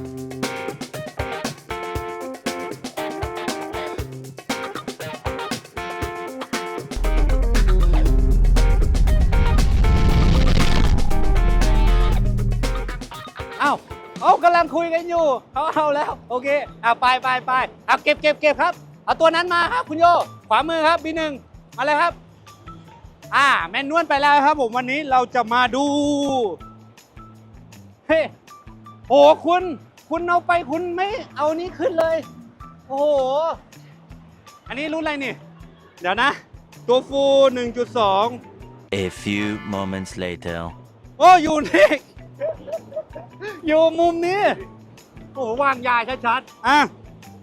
เอ้าเอากำลังคุยกันอยู่เขาเอาแล้ว โอเคอะไปไปไปเอาเก็บเก็บเก็บครับ เอาตัวนั้นมาครับคุณโย ขวามือครับบีหนึ่งมาเลยครับ อ่า แมนนวลไปแล้วครับผมวันนี้เราจะมาดู เฮ้ โอ้คุณ คุณเอาไปคุณไม่เอานี้ขึ้นเลย โอ้โห อันนี้รุ่นอะไรนี่ เดี๋ยวนะ ตัวฟู 1.2 A few moments later. โอ้ อยู่นี่ อยู่มุมนี้ โอ้โหวางยาชัดๆ อะ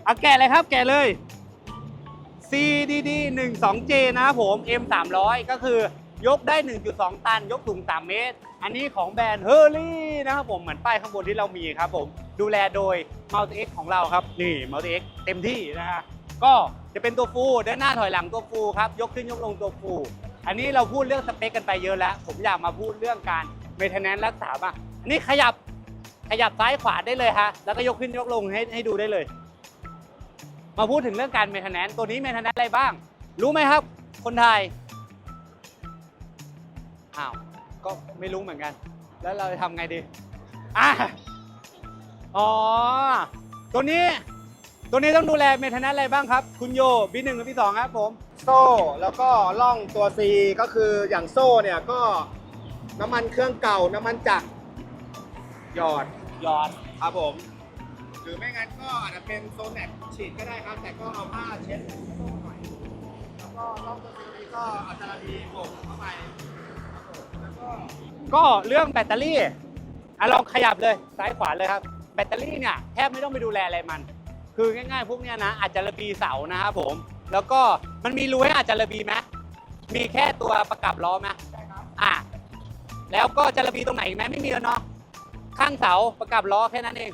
เอาแกะเลยครับ แกะเลย CDD 12J นะครับผม M 300ก็คือยกได้ 1.2 ตัน ยกสูง 3 เมตร อันนี้ของแบรนด์เฮอร์รี่นะครับผม เหมือนป้ายข้างบนที่เรามีครับผม ดูแลโดย Multi X ของเราครับ นี่ Multi X เต็มที่นะฮะก็จะเป็นตัวฟูด้านหน้าถอยหลังตัวฟูครับ ยกขึ้นยกลงตัวฟู อันนี้เราพูดเรื่องสเปคกันไปเยอะแล้ว ผมอยากมาพูดเรื่องการเมทนแนนรักษาบ้างอันนี้ขยับขยับซ้ายขวาได้เลยฮะแล้วก็ยกขึ้นยกลงให้ให้ดูได้เลย มาพูดถึงเรื่องการเมทนแนนตัวนี้เมทนแนนอะไรบ้าง รู้ไหมครับ คนไทยอ้าวก็ไม่รู้เหมือนกัน แล้วเราจะทำไงดีอะ อ๋อ ตัวนี้ ตัวนี้ต้องดูแลเมนเทนแนนอะไรบ้างครับ คุณโยบีหนึ่งกับบีสองครับผม โซ่แล้วก็ล่องตัว C ก็คืออย่างโซ่เนี่ยก็น้ำมันเครื่องเก่าน้ำมันจักรหยอดหยอดครับผม หรือไม่งั้นก็อาจจะเป็นโซนแนตฉีดก็ได้ครับ แต่ก็เอาผ้าเช็ดโซ่หน่อย แล้วก็ล่องตัว C นี้ก็เอาจาระบีโบกเข้าไปครับผมแล้วก็ ก็เรื่องแบตเตอรี่อะลองขยับเลยซ้ายขวาเลยครับ แบตเตอรี่เนี่ยแทบไม่ต้องไปดูแลอะไรมัน คือง่ายๆ พวกเนี้ยนะอาจจะระบีเสานะครับผม แล้วก็มันมีรูให้อาจจะระบีไหมมีแค่ตัวประกับล้อไหมอะแล้วก็จะระบีตรงไหนอีกไหมไม่มีแล้วเนาะข้างเสาประกับล้อแค่นั้นเอง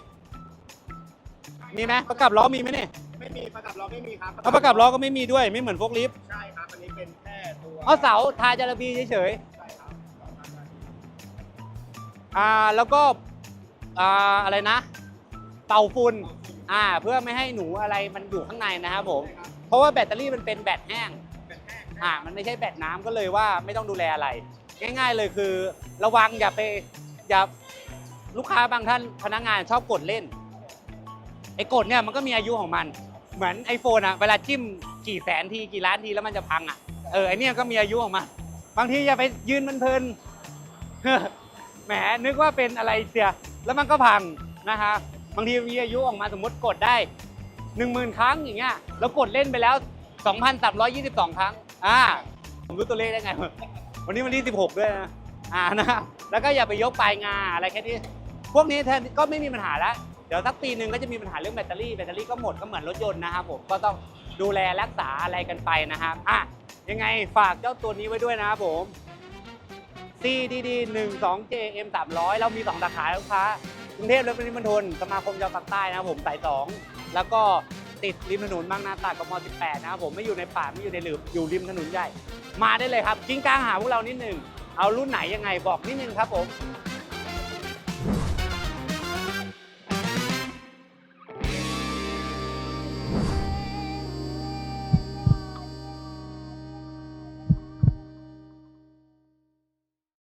มีไหมประกับล้อมีไหมเนี่ยไม่มีประกับล้อไม่มีครับเอาประกับล้อก็ไม่มีด้วยไม่เหมือนโฟกลิฟต์ใช่ครับอันนี้เป็นแค่ตัวเอาเสาทาจะระบีเฉยๆใช่ครับอ่าแล้วก็อ่าอะไรนะ เป่าฝุ่นอ่าเพื่อไม่ให้หนูอะไรมันอยู่ข้างในนะครับผม เพราะว่าแบตเตอรี่มันเป็นแบตแห้งอ่ามันไม่ใช่แบตน้ำก็เลยว่าไม่ต้องดูแลอะไร ง่าย ๆเลยคือ ระวังอย่าไปอย่าลูกค้าบางท่านพนักงานชอบกดเล่นไอ้กดเนี่ยมันก็มีอายุของมัน เหมือน iPhone อะเวลาจิ้มกี่แสนทีกี่ล้านทีแล้วมันจะพังอะเออไอเนี่ยก็มีอายุของมันบางทีอย่าไปยืนมันเพลินแหมนึกว่าเป็นอะไรเสียแล้วมันก็พังนะคะ บางทีมีอายุออกมาสมมติกดได้ 1 0,000 ครั้งอย่างเงี้ยแล้วกดเล่นไปแล้ว 2,322 ครั้งอ่าผมรู้ตัวเลขได้ไง วันนี้วันที่16 ด้วยนะอ่านะแล้วก็อย่าไปยกปลายงาอะไรแค่นี้พวกนี้แทนก็ไม่มีปัญหาแล้วเดี๋ยวสักปีหนึ่งก็จะมีปัญหาเรื่องแบตเตอรี่แบตเตอรี่ก็หมดก็เหมือนรถยนต์นะครับผมก็ต้องดูแลรักษาอะไรกันไปนะครับอะยังไงฝากเจ้าตัวนี้ไว้ด้วยนะครับผม CDD 12 JM 300เรามี 2 สาขาลูกค้า กรุงเทพและปริมณฑลสมาคมชาวปากใต้นะครับผมสายสองแล้วก็ติดริมถนนบางนาตราดกม18 นะครับผมไม่อยู่ในป่าไม่อยู่ในหลืบอยู่ริมถนนใหญ่ มาได้เลยครับกิ้งกลางหาพวกเรานิดหนึ่งเอารุ่นไหนยังไงบอกนิดนึงครับผม